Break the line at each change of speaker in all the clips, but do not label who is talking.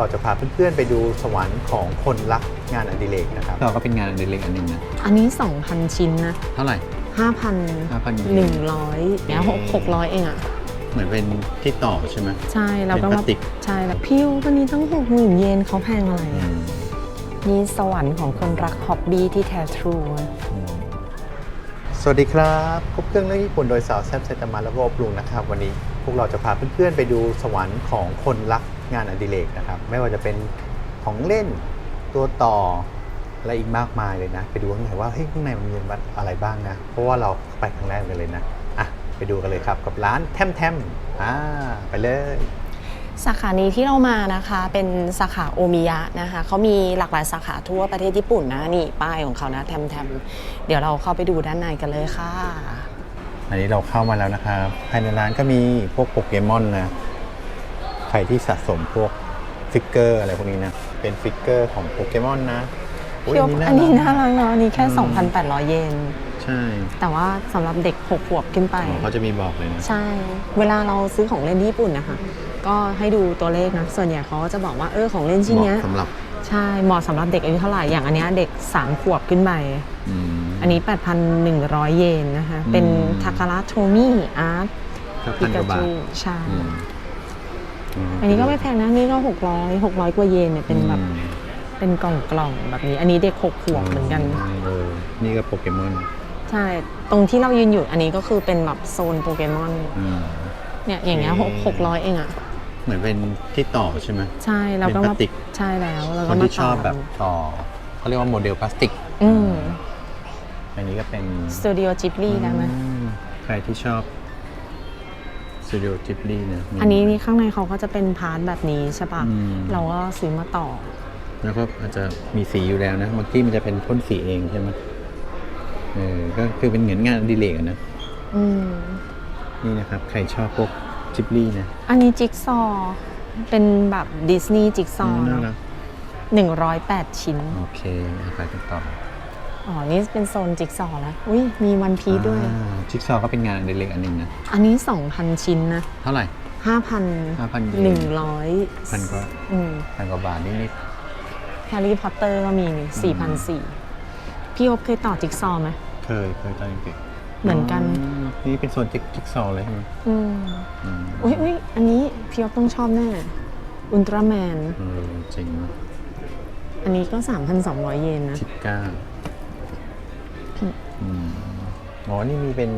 เราจะพาเพื่อนๆ ไปดูสวรรค์ของคนรักงานอดิเรกนะครับ
เราก็เป็นงานอดิเรกอันหนึ่งนะ
อันนี้ 2,000 ชิ้นนะ
เท่าไหร่
5,000
5,000
100เนี่ยหก600 เองอะ
เหมือนเป็นที่ต่อใช่ไหม
ใช่แล้วก็
เป็นพ
มา
ลาสติก
ใช่แล้วพี่วันนี้ตั้ง60,000เยนเขาแพงอะไร
อื
อะ
ม
นี่สวรรค์ของคนรักฮ็อบบี้ที่แท้ทรู
อืม
สวัสดีครับครบเครื่องเรื่องญี่ปุ่นโดยสาวแซ่บไซตามะแล้วก็อบลุงนะครับ วันนี้พวกเราจะพาเพื่อนๆ ไปดูสวรรค์ของคนรัก งานอดิเรกนะครับ ไม่ว่าจะเป็นของเล่นตัวต่อและอีกมากมายเลยนะ ไปดูข้างในว่าเฮ้ยข้างในมันมีอะไรบ้างนะ เพราะว่าเราไปครั้งแรกกันเลยนะอะไปดูกันเลยครับกับร้านแทมแทมอ่าไปเลย
สาขานี้ที่เรามานะคะเป็นสาขาโอมิยะนะคะเขามีหลากหลายสาขาทั่วประเทศญี่ปุ่นนะนี่ป้ายของเขานะแทมแทมเดี๋ยวเราเข้าไปดูด้านในกันเลยค่ะ
อันนี้เราเข้ามาแล้วนะครับภายในร้านก็มีพวกโปเกมอนนะ ใครที่สะสมพวกฟิกเกอร์อะไรพวกนี้นะ เป็นฟิกเกอร์ของโปเกมอนนะย
พี่อ๊อฟอันนี้น่ารักเนาะอันนี้แค่
อืม
2,800 เยน
ใช่
แต่ว่าสำหรับเด็ก6ขวบขึ้นไป
อ๋อเขาจะมีบอกเลยนะ
ใช่ เวลาเราซื้อของเล่นที่ญี่ปุ่นนะคะ ก็ให้ดูตัวเลขนะ ส่วนใหญ่เขาก็จะบอกว่าเออของเล่นชิ้น
เห
เนี้ย
มาะสำหรับ
ใช่ เหมาะสำหรับเด็กอายุเท่าไหร่ อย่างอันเนี้ยเด็ก 3 ขวบขึ้นไป
อืม
อันนี้ 8,100 เยนนะคะ
อืม
เป็นทาคาระโทมี่อาร์ต
ก็พั
ปิ
นก
กา
ว่าบาท
จู ใช่
อืมม
อันนี้ก็ไม่แพงนะนี่ก็600 600กว่าเยนเนี่ยเป็นแบบ
อืม
เป็นกล่องกล่องๆแบบนี้ อันนี้เด็ก6ขวบเหมือนกัน
เออนี่ก็โปเกมอน
ใช่ตรงที่เรายืนอยู่อันนี้ก็คือเป็นแบบโซนโปเกมอน
อืม
เนี่ยอย่างเงี้ยหกหกร้อยเองอะ
เหมือนเป็นที่ต่อใช่ไหม
ใช่แล้วก็
เป็นพ
มา
ลาสติก
ใช่แล้วแล้ว
ค
ก็
น
มา
ที่ชอบ
ต่
แบบต่อเขาเรียกว่าโมเดลพลาสติก
อืม
อันนี้ก็เป็น
สตูดิโอจิบลี่ได้ไหม
อืมใครที่ชอบ สตูดิโอจิบลีนะมี
อันนี้นี่ข้างในเขาก็จะเป็นพาร์ทแบบนี้ใช่ปะ
อืม
เราก็ซื้อมาต่อ
แล้วก็อาจจะมีสีอยู่แล้วนะบางที่มันจะเป็นพ่นสีเองใช่ไหมเออก็คือเป็นเหมือนงานอดิเรกอะนะ
อืม
นี่นะครับ ใครชอบพวกจิบลีนะ
อันนี้จิ๊กซอว์เป็นแบบดิสนีย์จิ๊กซอว์
น่า
เนาะ
รัก
หนึ่งร้อยแปดชิ้น
โอเคเอาไปกันต่อ
อ๋อ นี่เป็นโซนจิ๊กซอว์แล้วอุ้ยมีวันพีด้วย
อ่าจิ๊กซอว์ก็เป็นงานอดิเรกอันหนึ่งนะ
อันนี้สองพันชิ้นนะ
เท่าไหร่
ห้าพัน
5,000
หนึ่งร้อย
พันกว่า
อืม
พันกว่าบาทนิด
แฮร์รี่พอตเตอร์ก็มีนี่สี่พันสี่พี่อบเคยต่อจิ๊กซอว์ไหม
ๆเคยเคยตอนเด็กๆ
เหมือนกัน
มนี่เป็นโซนจิ๊กจิ๊กซอว์เลยใช่ไหม
อืม
อืม
อุ้ยอุ้ยอันนี้พี่อ๊อฟต้องชอบแน่อุลตร้าแมน
เออจริง
อันนี้ก็ 3,200 เยนนะ
สิบเก้า อ๋อ นี่มีเป็น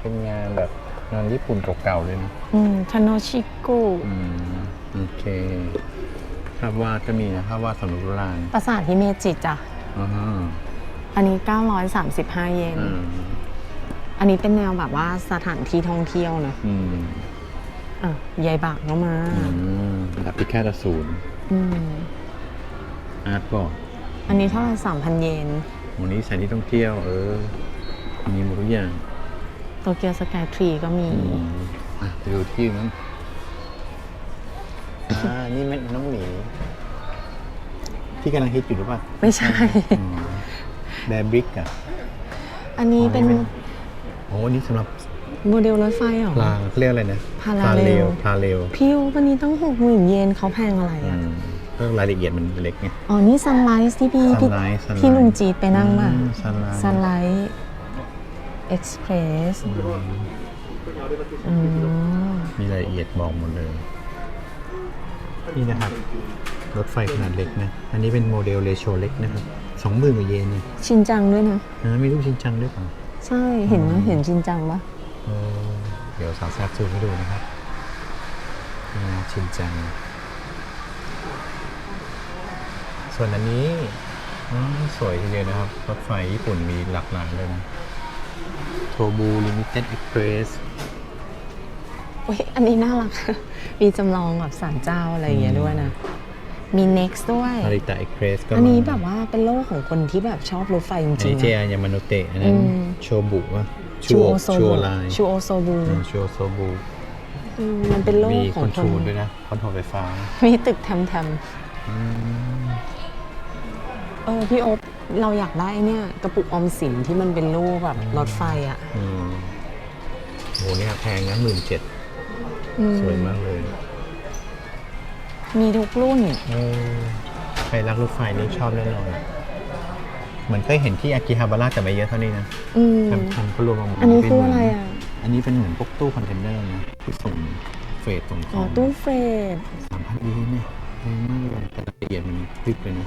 เป็นงานแบบงานญี่ปุ่นเก่าๆเลยนะ
อืมทาโนชิกุ
อืมโอเค ภาพวาดก็มีนะภาพวาดสำนักโบราณ
ปราสาทฮิเมจิจ้ะ
อ๋อฮะ
อันนี้ 935 เยน
อืม
อันนี้เป็นแนวแบบว่าสถานที่ท่องเที่ยวนะ
อืม
อะยายบากก็มา
อืมแบบพิฆาตอสูร
อืม
อาร์ตบอร์ด
อันนี้เท่าไหร่3,000 เยน
วันนี้สถานที่ท่องเที่ยว เออ มีหมดทุกอย่าง
โตเกียวสกายทรีก็มี
อืมอะไปดูที่นั้น
อ่า นี่แม่น้องหมีที่กำลังฮิตอยู่หรือเปล่า
ไม่ใช่
แบร์บริกอะ
อันนี้เป็น
โอ้นี่สำหรับ
โมเดลรถไฟเหรอ
ปลาเรียกอะไรนะ
พาราเรล
พาเรล
พี่วันนี้ตั้ง60,000เยนเขาแพงอะไร
อื
อะ
ม
เรื่องรายละเอียดมันเล็กไง
อ๋อ นี่ซันไลท์ที่พี่พี่
Sunrise Sunrise
พี่ลุงจีดไปนั่งมา
อืม Sunrise
ซันไลท์เอ็กซ์เพรสอืม
มีรายละเอียดบอกหมดเลย นี่นะครับ รถไฟขนาดเล็กนะ อันนี้เป็นโมเดลเรโชเล็กนะครับสองหมื่นกว่าเยนเอง
ชินจังด้วยนะ
นะมีรูปชินจังด้วยเปล่า
ใช่เห็นไหมเห็นชินจังปะ
เออเดี๋ยวสาวแซบซูมให้ดูนะครับนี่นะชินจัง ส่วนอันนี้อ๋อสวยทีเดียวนะครับ รถไฟญี่ปุ่นมีหลากหลายเลยนะโทบูลิมิเต็ดเอ็กเพรส
อุ้ยอันนี้น่ารัก มีจำลองแบบสารเจ้าอะไรอย่างเงี้ยด้วยนะ มี next ด้วย
นาริตะเอ็กเพรสก็
อันนี้
มา
แบบว่าเป็นโลกของคนที่แบบชอบรถไฟจ
อัน
ริง
นี้
ๆ
เจ
นะ
อายามาโนเตะอันนั้น
อืม
โชบุวะ
ชูโอโซ
ชู
บู
ไลน์
ชูโอโซบู
โชโซบู
อืมมันเป็นโล
มี
กข
ค
อ
องน
ค
โทร
น
ลด้วยนะคอนโทรลไฟฟ้า
มีตึกแทม
อืม
ๆ เออพี่โอ๊บเราอยากได้เนี่ยกระปุกออมสินที่มันเป็นรูปแบบรถไฟอะ
อืมโหเนี่ยแพงนะหมื่นเจ็ด
อื
สวยมากเลย
มีทุกรุ่น
เออใครรักรถไฟนี่ชอบแน่นอนเหมือนเคยเห็นที่อากิฮาบาระแต่ไม่เยอะเท่านี้นะ
อืม
ทำทำก็รวมมาหมด
อันนี้
เป็
คือ
เหมื
อะไรอะ
อันนี้เป็นเหมือนพวกตู้คอนเทนเนอร์นะที่ส่งเฟรดส่งข
อ๋อ
อง
ตู้เฟรด
สามพันเองเนี่ย แพงมากเลยแต่ละเอียดมันพลิกเลยนะ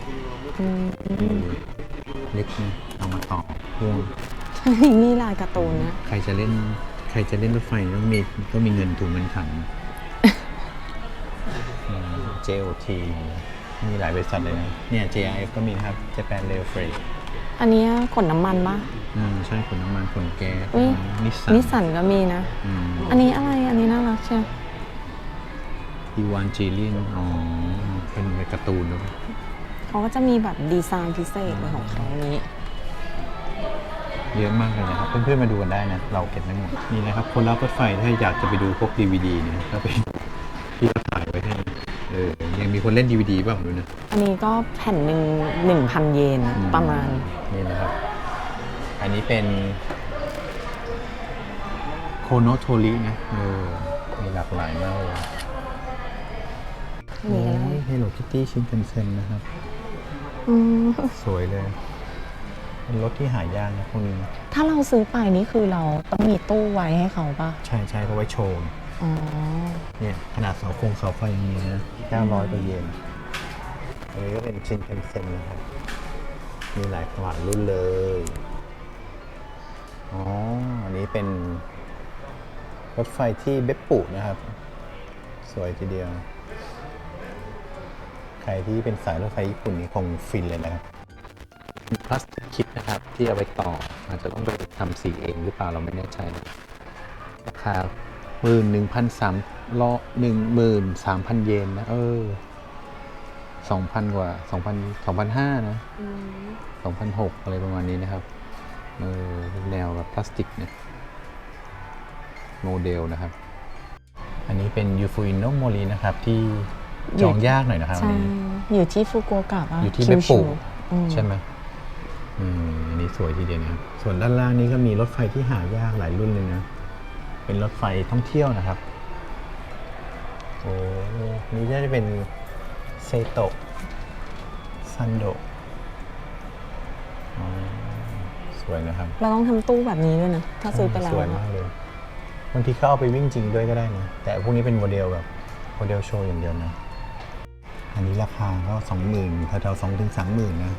อืม
เออเล็กนะเอามาต่อพ่วง
นี่ลายการ์ตูนนะ
ใครจะเล่น ใครจะเล่นรถไฟต้องมีต้องมีเงินถุงเงินถัง JOT มีหลายบริษัทเลยนะ เนี่ย JRF ก็มีนะครับ Japan Rail Freight
อันเนี้ยขนน้ำมันปะ
อืมใช่ขนน้ำมันขนแก๊ส
อุ๊ย
นิสสัน
นิสสันก็มีนะ
อืม
อันนี้อะไร อันนี้น่ารักใช่ไหม
อีวานจีเลียนอ๋อ เป็นการ์ตูนด้วย
เขาก็จะมีแบบดีไซน์พิเศษเลยของเขานี้
เยอะมากเลยนะครับ เพื่อนๆมาดูกันได้นะ เราเก็บไม่หมดนี่นะครับ คนรับรถไฟถ้าอยากจะไปดูพวก DVD เนี่ยก็ไปที่เราถ่ายไว้ให้เออยังมีคนเล่น DVD บ้างดูนะ
อันนี้ก็แผ่นหนึ่งหนึ่งพันเยนประมาณ
นี่นะครับ อันนี้เป็นโคโนโทรินะ เออ มีหลากหลายมากเลย
มีอะไร
เฮโลคิตตี้ชินคันเซ็นนะครับ
อืม
สวยเลย เป็นรถที่หายากนะพวกนี้
ถ้าเราซื้อไปนี่คือเราต้องมีตู้ไว้ให้เขาปะ
ใช่ใช่เพราะไว้โชว์
อ๋อ
เนี่ยขนาดเสาคงเสาไฟอย่างนี้นะ900กว่าเยนอันนี้ก็เป็นชินคันเซ็นนะครับ มีหลายขนาดรุ่นเลย อ๋อ อันนี้เป็นรถไฟที่เบปปุนะครับ สวยทีเดียวใค รที่เป็นสายรถไฟญี่ปุ่นนี่คงฟินเลยนะครับพลาสติกคิดนะครับที่เอาไว้ต่ออาจจะต้องไปทำสีเองหรือเปล่าเราไม่แน่ใจนะราคาหมื่นหนึ่งพันสามลหนึ่งหมื่นสามพันเยนนะ เออสองพันกว่าสองพันสองพันห้านะ2006อะไรประมาณนี้นะครับ เออเป็นแนวแบบพลาสติกเนี่ยโมเดลนะครับ อันนี้เป็นยูฟูอิโนโมรีนะครับที่ จองยากหน่อยนะครับอั
ใช่
นนี้
อยู่ที่ฟุกุโอกะปะ
อยู่ที่
คิว
เบปปุ
ชูอืม
ใช่ไหมอืมอันนี้สวยทีเดียวนะครับส่วนด้านล่างนี้ก็มีรถไฟที่หายากหลายรุ่นเลยนะ เป็นรถไฟท่องเที่ยวนะครับ โอ้นี่น่าจะเป็นเซโตะซันโดะอ๋อสวยนะครับ
เราต้องทำตู้แบบนี้ด้วยนะ ถ้าซื้อไปแล้ว
สวย
อะ
มากเลยบางทีเขาเอาไปวิ่งจริงด้วยก็ได้นะ แต่พวกนี้เป็นโมเดลแบบโมเดลโชว์อย่างเดียวนะ อันนี้ราคาก็สองหมื่นแถวๆสองถึงสามหมื่นนะ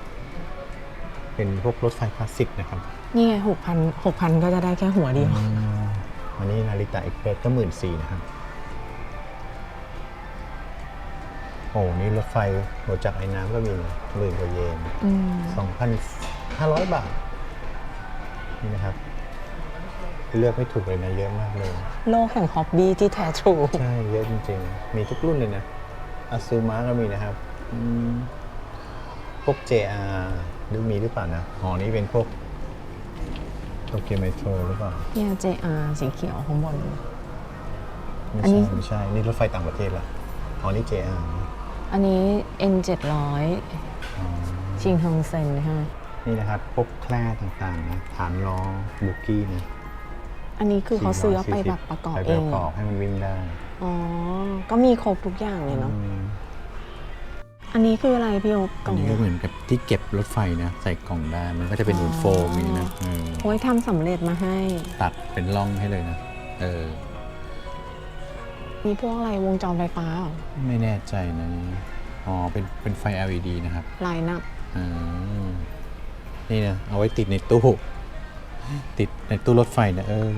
เป็นพวกรถไฟคลาสสิกนะครับ
นี่ไงหกพันหกพันก็จะได้แค่หัวเดียว
อืมอันนี้นาริตะเอ็กเพรสก็หมื่นสี่นะครับ โอ้นี่รถไฟหัวจักรไอ้น้ำก็มีหมื่นกว่าเยน
อืม
สองพันห้าร้อยบาท นี่นะครับ เลือกไม่ถูกเลยนะ เยอะมากเลย
โลกแห่งฮอบบี้ที่แท้ทรู
ใช่ เยอะจริงๆ มีทุกรุ่นเลยนะ อาซูมะก็มีนะครับอืมพวก JR หรือมีหรือเปล่านะอ๋อนี่เป็นพวกโตเกียวเมโทรหรือเปล่า
เนี่ย JR สีเขียวข้างบน
ไม่
อันนี้
ใช่ไม่ใช่ นี่รถไฟต่างประเทศละอ๋อนี่ JR
อันนี้ N 700ชิงฮงเซ็นใช่ไหม
นี่นะครับพวกแคร่ต่างๆนะฐานล้อบุกกี้นะ
อันนี้คือเขาซื้อเอาไปแบบประกอบ
ไป
เอ
ป
ง
ระกอบให้มันวิ่งได้
อ๋อ ก็มีครบทุกอย่างเลยเนาะ
อืม
อันนี้คืออะไรพี่โอ๊บก
อั
ล่
น
อง
นี้ก็เหมือนกับที่เก็บรถไฟนะใส่กล่องได้มันก็จะเป็นเหมือนโฟมอย่างนี้นะเออ
โอ้ยทำสำเร็จมาให้
ตัดเป็นร่องให้เลยนะเออ
มีพวกอะไรวงจรไฟฟ้าเหรอ
ไม่แน่ใจนะนี่อ๋อเป็นเป็นไฟ LED นะครับ
ลายนับ
อ่านี่นะเอาไว้ติดในตู้ ติดในตู้รถไฟนะเออ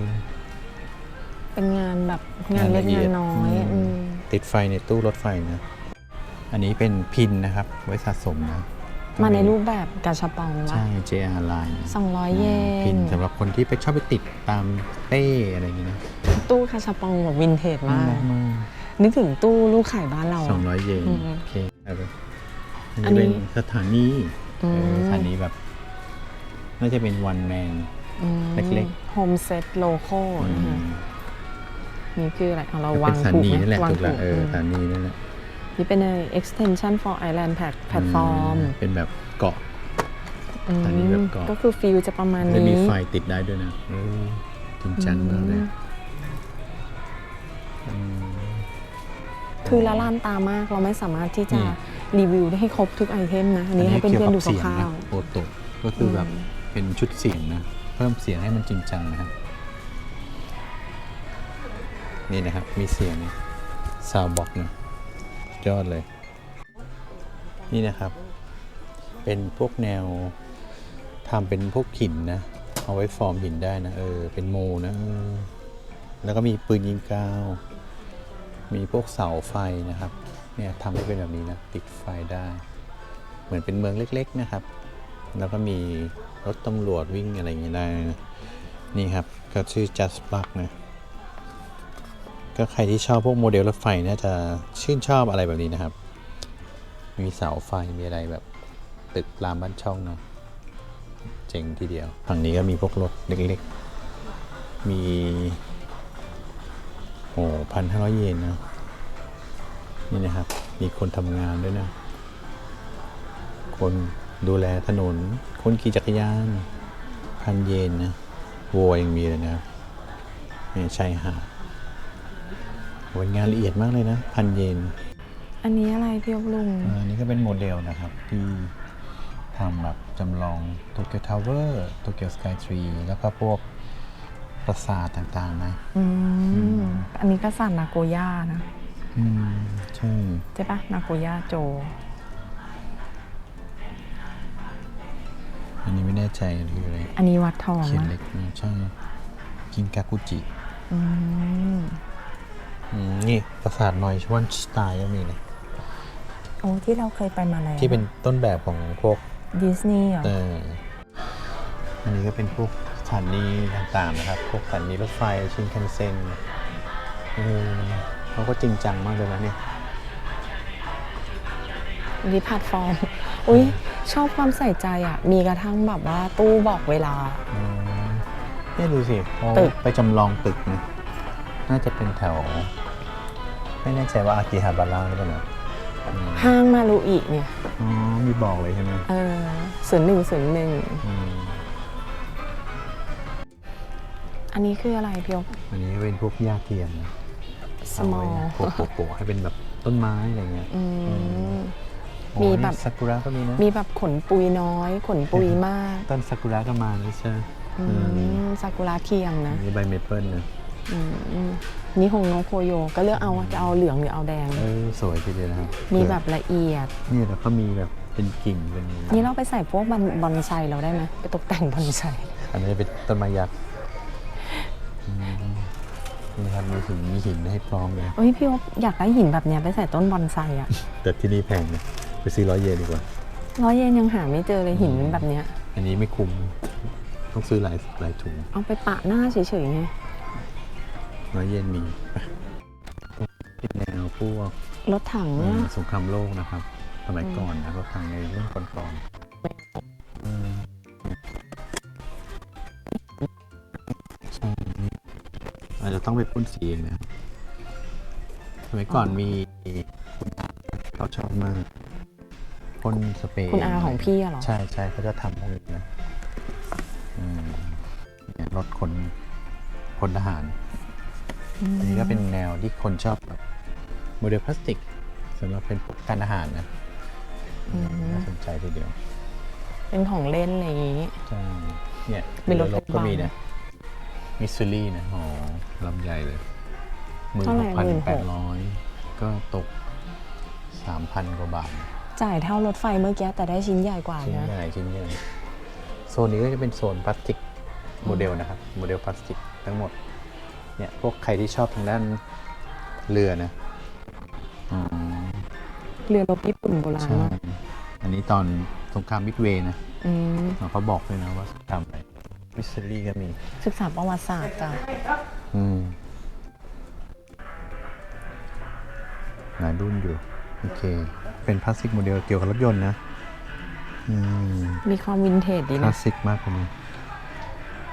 เป็นงานแบบงานเล็ก
งานละเอี
งาย
ด
นน้อย
อืม
อืม
ติดไฟในตู้รถไฟนะ อันนี้เป็นพินนะครับ ไว้สะสมนะ
มาในรูปแบบกระชับปองวะ
ใช่ JR Line นะ
สองร้อยเย
พิน
น
สำหรับคนที่ไปชอบไปติดตามเป้อะไรอย่างงี้นะ
ตู้กระชับปองแบบวินเทจมาก
น่รัมาก
นึกถึงตู้ลูกไข่บ้านเรา
สองร้อยเยน
อืม
โอเคเอาไป
อั
อั
น
น
นี้
นี้เป็นสถานี
อืม
เออสถานีแบบ น่าจะเป็นวันแมนเล็ก
โฮมเซ็ตโลโก้ นะคะนี่คืออะไรเอาเราวา
เป็น
ง
สถา
ถูก
นี
ไหม
นั่นแหละ
วาง
ถูกละเออ
ม
สถานีนั่นแหละ
นี่เป็น extension for island plat- platform
อืมเป็นแบบเกาะ
อืม
อันนี้แบบเกาะ
ก็คือฟิลจะประมาณ
จะมี
นี้
ไฟติดได้ด้วยนะเออจริงจังมากเลย
อืม
อืม
คือละลานตามากเราไม่สามารถที่จะ
นี่
รีวิวได้ให้ครบทุกไอเทมนะ อันนี้ให้เพื่อนๆดู
เสียง
คร่า
นะ
ว
โอโตก็คือแบบ
อืม
เป็นชุดเสียงนะ เพิ่มเสียงให้มันจริงจังนะครับ นี่นะครับ มีเสียงซาวบ็อกนะยอดเลย นี่นะครับ เป็นพวกแนวทำเป็นพวกหินนะ เอาไว้ฟอร์มหินได้นะ เออ เป็นโมนะออแล้วก็มีปืนยิงกาว มีพวกเสาไฟนะครับ เนี่ยทำให้เป็นแบบนี้นะ ติดไฟได้ เหมือนเป็นเมืองเล็ก ๆนะครับ แล้วก็มีรถตำรวจวิ่งอะไรอย่างเงี้ยได้นะนี่ครับ ก็ชื่อ Just Plug นะ ก็ใครที่ชอบพวกโมเดลรถไฟน่าจะชื่นชอบอะไรแบบนี้นะครับ มีเสาไฟมีอะไรแบบตึกรามบ้านช่องนะเจ๋งทีเดียวฝั่งนี้ก็มีพวกรถเล็กๆ มีโอ้พันห้าร้อยเยนนะนี่นะครับ มีคนทำงานด้วยนะ คนดูแลถนน คนขี่จักรยานพันเยนนะโวยังมีเลยนะมีชายหาด โอ้ยงานละเอียดมากเลยนะ พันเยน
อันนี้อะไรพี่อบลุง
อันนี้ก็เป็นโมเดลนะครับ ที่ทำแบบจำลองโตเกียวทาวเวอร์โตเกียวสกายทรีแล้วก็พวกปราสาทต่างๆ นะ
อืมอันนี้ก็สั่นนาโกย่านะ
อืมใช่
ใช่ปะนาโกย่าโจ
อันนี้ไม่แน่ใจคืออะไร
อันนี้วัดทอง
เขียน
นะ
เล็กนะใช่กินกากุจิ
อืม
อืม นี่ปราสาทนอยชวันสไตล์ก็มีนะ
โอ้ที่เราเคยไปมาแล้ว
ที่เป็นต้นแบบของพวก
ดิสนีย์เหรอ
เอออันนี้ก็เป็นพวกสถานีต่างๆนะครับ พวกสถานีรถไฟชินคันเซ็นเออเขาก็จริงจังมากเลยนะเนี่ย
รีพาร์ตฟอร์ม อุ้ยชอบความใส่ใจอะ มีกระทั่งแบบว่าตู้บอกเวลา
อืมเนี่ยดูสิเขา
ตึก
ไปจำลองตึกนะ น่าจะเป็นแถว ไม่แน่ใจว่าอากิฮาบาระหรือเปล่านะอืม
ห้างมารุอิเนี่ย
อ๋อมีบอกเลยใช่ไหม
เออศูนย์หนึ่งศูนย์หนึ่ง
อืม
อันนี้คืออะไรพี่อ๊
อันนี้เป็นพวกหญ้าเทียมนะ
small
เอาไว้โปะๆๆให้เป็นแบบต้นไม้อะไรเงี้ย
อืม
โอ้
มี
นี่
แบบ
ซากุระก็มีนะ
มีแบบขนปุยน้อย ขนปุยมาก
ต้นซากุระก็มาด้วยใช่ไหม
อื
อืม
มซากุระเทียมนะ
อันนี่ใบเมเปิลนะ
อืมนี่ฮงโนโคโยก็เลือกเอาว่าจะเอาเหลืองหรือเอาแดง
เออสวยทีเดียวนะครับ
มีแบบละเอียด
เนี่ยแล้วก็มีแบบเป็นกิ่งเป็น
นี่เราไปใส่พวกบอนบอนไซเราได้ไหมไปตกแต่งบอนไซ
อันนี้เป็นต้นไม้ยักษ์อืมนี่ครับมีหินมีหินให้พร้อมเลย
เอ้ยพี่อ๊อยากได้หินแบบเนี้ยไปใส่ต้นบอนไซอะ
แต่ที่นี่แพงนะไปซื้อร้อยเยนดีกว่า
ร้อยเยนยังหาไม่เจอเลยหินแบบเนี้ย
อันนี้ไม่คุ้มต้องซื้อหลายหลายถุง
เอาไปปะหน้าเฉยๆไง
ร้อยเยนมีเป็นแนวพวก
รถถัง
เอ่
อะ
อสงครามโลกนะครับ สมัยก่อนนะรถถังในรุ่นก่อนๆอืมใช่อาจจะต้องไปพ่นสีเองนะสมัยก่อนมีคุณอาเขาชอบมากพ่นสเปรย์
คุณอาของพี่อะเหรอ
ใช่ใช่เขาจะทำพวกนี้นะอืมเนี่ยรถคนคนทหาร อันนี้ก็เป็นแนวที่คนชอบแบบโมเดลพลาสติกสำหรับเป็นพวกการอาหารนะ
อืม
น่าสนใจทีเดียว
เป็นของเล่นอะไรอย่างงี้
ใช่เนี่ย
เป็นรถ
เรือ
ไฟ
ก็
ฟ้ามี
มีนะมิสซูรี่นะอ๋อลำใหญ่เลยหมื่น
เท่า
ห
ไหร่
กพันแปด
16,000
ร้อยก็ตกสามพันกว่าบาท
จ่ายเท่ารถไฟเมื่อกี้แต่ได้ชิ้นใหญ่กว่า
ชิ้น
นะ
ใหญ่ชิ้นใหญ่ โซนนี้ก็จะเป็นโซนพลาสติกโมเดลนะครับ โมเดลพลาสติกทั้งหมด เนี่ยพวกใครที่ชอบทางด้านเรือนะอ๋อ
เรือรบญี่ปุ่นโบราณ
ใช่
มาก
อันนี้ตอนสงครามมิดเวย์นะ
อืม
เขาบอกเลยนะว่าสงครามอะไรมิสซิลี่ก็มี
ศึกษาประวัติศาสตร์จ้ะ
อืมหลายรุ่นอยู่ โอเค เป็นพลาสติกโมเดลเกี่ยวกับรถยนต์นะ อืม
มีความวินเทจดี
คลา
นะ
สสิกมากเลยนะ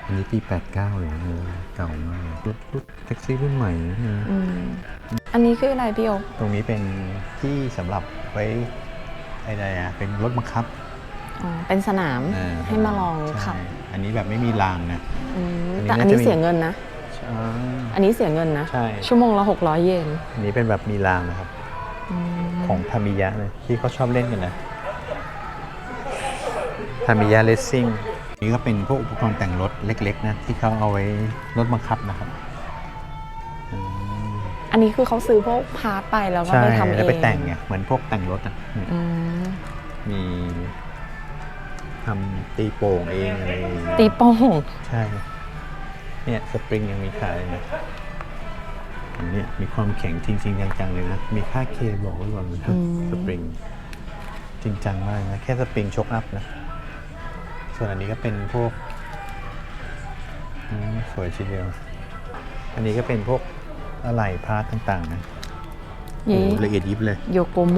อันนี้ปี89เลยเออเก่ามากเลยรถรถแท็กซี่รุ่นใหม่นะ
อืมอันนี้คืออะไรพี่โอ๊ค
ตรงนี้เป็นที่สำหรับไว้อะไรอะเป็นรถบังคับ
อ๋อเป็นสนาม
เออ
ให้มาลองขับ
ใช่อันนี้แบบไม่มีรางนะ
อืม
อันนี้
แต่อัน
น่าจะ
นี้
มี
เสียเงินนะ
ใช่
อันนี้เสียเงินนะ
ใช่
ชั่วโมงละ 600 เยน
อันนี้เป็นแบบมีรางนะครับ ของทามิยะเลยที่เขาชอบเล่นกันนะทามิยะเลสซิ่ง นี่ก็เป็นพวกอุปกรณ์แต่งรถเล็กๆนะที่เขาเอาไว้รถบังคับนะครับอืม
อันนี้คือเขาซื้อพวกพาร์ทไปแล้วก็
ใช่
ไปทำเอง
แล้วไปแต่งไงเหมือนพวกแต่งรถอะเนี่ย
อืม
มีทำตีโป่งเองอะไรอย่างเงี้ย
ตีโป่ง
ใช่เนี่ยสปริงยังมีขายเลยนะอันเนี้ยมีความแข็งจริงๆจังๆเลยนะมีค่าเคบอกไว้ก่อนนะสปริงจริงจังมากนะแค่สปริงชกอัพนะ ส่วนอันนี้ก็เป็นพวกอืมสวยทีเดียว อันนี้ก็เป็นพวกอะไหล่พาร์ทต่างๆนะโอ้
นี่
โหละเอียดยิบเลย
โยโกโม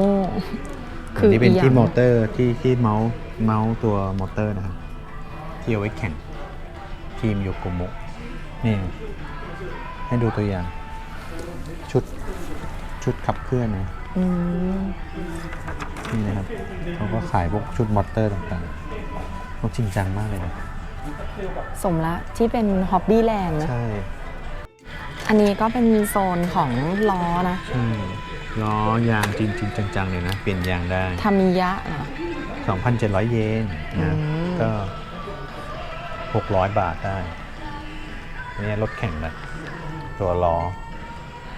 อันนี้เป็น
อีหยัง
ที่มอเตอร์ที่ที่เมาส์เมาส์ตัวมอเตอร์นะครับที่เอาไว้แข่งทีมโยโกโมะนี่ให้ดูตัวอย่าง ชุดชุดขับเคลื่อนนะ
อืม
นี่นะครับเขาก็ขายพวกชุดมอเตอร์ต่างๆ เขาจริงจังมากเลยนะ
สมละที่เป็นฮอบบี้แลนด์นะ
ใช่
อันนี้ก็เป็นโซนของล้อนะ
ใช่ล้อยางจริงๆจังๆเลยนะ เปลี่ยนยางได้
ทามิยะเหรอ
2,700 เยนนะ
ม
ก็ 600 บาทได้อันนี้รถแข่งนะตัวล้อ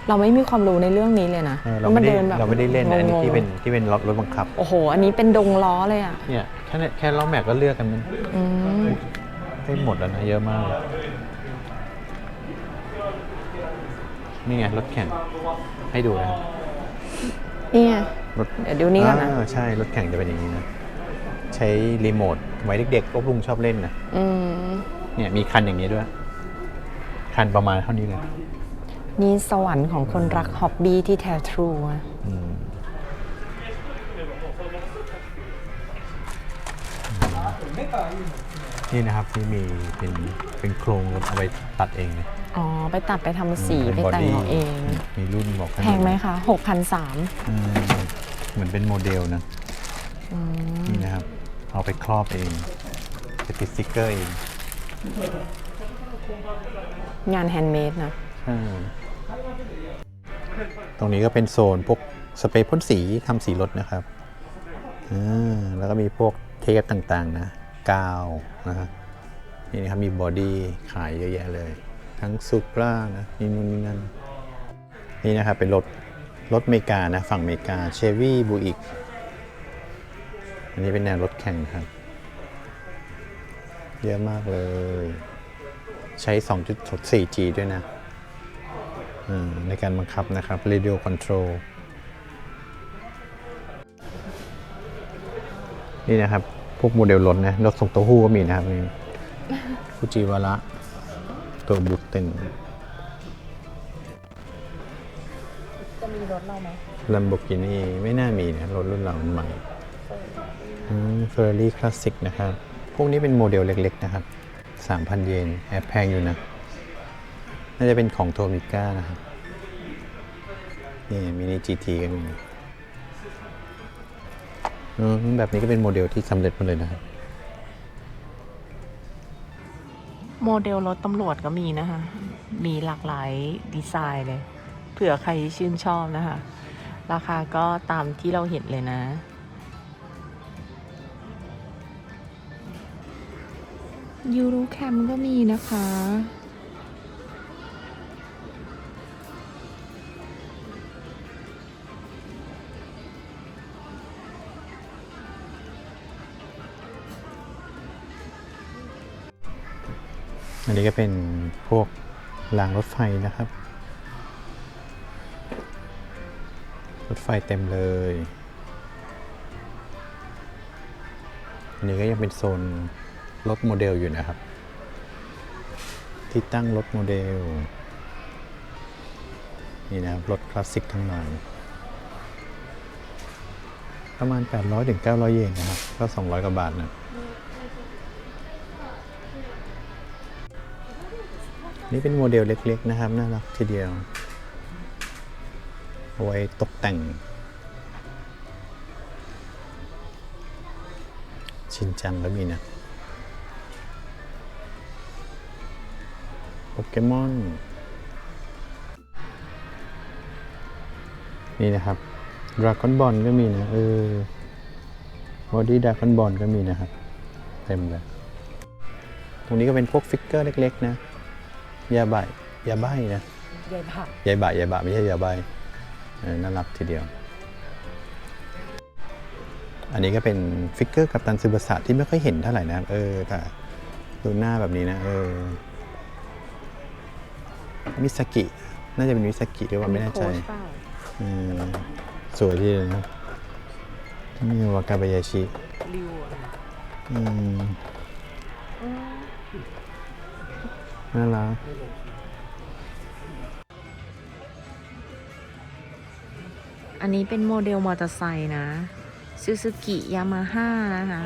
เราไม่มีความรู้ในเรื่องนี้เลยนะ
เออเราไม่ได้เราไม่ได้เล่นนะอันนี้ที่เป็นที่เป็นรถรถบังคับ
โอ้โห อันนี้เป็นดงล้อเลยอะ
เนี่ย ค่เนี่ยแค่ล้อแม็กก็เลือกกันมัน
อืม
ได้หมดแล้วนะเยอะมากเลยนี่ไงรถแข่งให้ดูนะครับ
นี่ไง
รถ
เดี๋ยวดูนี่ก่อนนะา
ใช่รถแข่งจะเป็นอย่างนี้นะ ใช้รีโมทไว้เด็กๆก็ลุงชอบเล่นนะ
อืม
เนี่ยมีคันอย่างนี้ด้วย คันประมาณเท่านี้เลย
นี่สวรรค์ของคนรักฮอบบี้ที่แท้ทรูอะ
นี่นะครับที่มีเป็นเป็นโครงรถเอาไปตัดเองเลย
อ๋อ ไปตัดไปทำสี
อืม
ไป
เป็น
แต่ง
body
เอาเอง
มีรุ่นบอกขนาด
แพงไหมคะหกพันสาม
อืมเหมือนเป็นโมเดลนะนี่นะครับ เอาไปครอบเองไปติดสติ๊กเกอร์เอง
งานแฮนด์เมดนะ
ใช่ตรงนี้ก็เป็นโซนพวกสเปรย์พ่นสีทำสีรถนะครับอ่าแล้วก็มีพวกเทปต่างๆนะ กาวนะครับนี่นะครับมีบอดี้ขายเยอะแยะเลย ทั้งซูปรานะนี่นู่นนี่นั่นนี่นะครับเป็นรถรถเมกานะฝั่งเมกาเชวี่บูอิกอันนี้เป็นแนวรถแข่งครับ เยอะมากเลย ใช้ 2.4G ด้วยนะในการบังคับนะครับ Radio Control นี่นะครับ พวกโมเดลรถนะรถส่งเต้าหู้ก็มีนะครับนี่ฟูจิวาระตัวบุตเตน
จะมีรถเราไหม
ลัมโบกินีไม่น่ามีนะรถรุ่นเรามันใหม่เฟอร์รี่คลาสสิกนะครับ พวกนี้เป็นโมเดลเล็กๆนะครับ 3,000 เยนแอบแพงอยู่นะ น่าจะเป็นของโทมิก้านะครับ นี่มินิ GT ก็มีอืม แบบนี้ก็เป็นโมเดลที่สำเร็จหมาเลยนะครับ
โมเดลรถตำรวจก็มีนะคะ มีหลากหลายดีไซน์เลย เผื่อใครชื่นชอบนะคะ ราคาก็ตามที่เราเห็นเลยนะ ยูรูแคมก็มีนะคะ
อันนี้ก็เป็นพวกรางรถไฟนะครับ รถไฟเต็มเลย อันนี้ก็ยังเป็นโซนรถโมเดลอยู่นะครับ ที่ตั้งรถโมเดล นี่นะครับรถคลาสสิกทั้งหลายประมาณ 800ถึง900 เยนนะครับ ก็ 200 กว่าบาทนะ นี่เป็นโมเดลเล็ก ๆ นะครับ น่ารักทีเดียวเอาไว้ตกแต่ง ชินจังก็มีนะโปเกมอน นี่นะครับ
ดราก้อนบอลก็มีนะ เออบอดี้ดราก้อนบอลก็มีนะครับ เต็มเลย
ตรงนี้ก็เป็นพวกฟิกเกอร์เล็ก ๆ นะ ยาใบยาใบนะ
ใหญ่ผัก
ยายบะยายบะไม่ใช่ยาใบเออน่ารักทีเดียว อันนี้ก็เป็นฟิกเกอร์กัปตันซึบาสะที่ไม่ค่อยเห็นเท่าไหร่นะครับเออแต่ดูหน้าแบบนี้นะเออมิสกิ น่าจะเป็นมิสกิหรือว่าไม่แน่ใจเออสวยทีเดียวนะครับนี่วากาบายาชิ
ริว
อืม น่ารัก
อันนี้เป็นโมเดลมอเตอร์ไซค์นะซูซูกิยามาฮ่านะคะ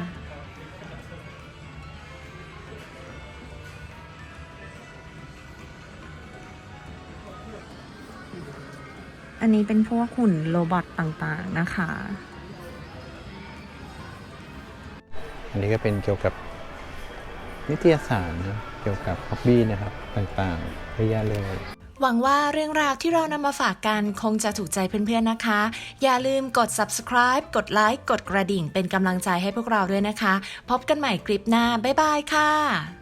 อันนี้เป็นพวกหุ่นโรบอทต่างๆนะคะ
อันนี้ก็เป็นเกี่ยวกับนิตยสารนะเกี่ยวกับฮ็อบบี้นะครับต่างๆเยอะแยะเลย
หวังว่าเรื่องราวที่เรานำมาฝากกันคงจะถูกใจเพื่อนๆนะคะ อย่าลืมกด subscribe กดไลค์กดกระดิ่งเป็นกำลังใจให้พวกเราด้วยนะคะ พบกันใหม่คลิปหน้า บ๊ายบายค่ะ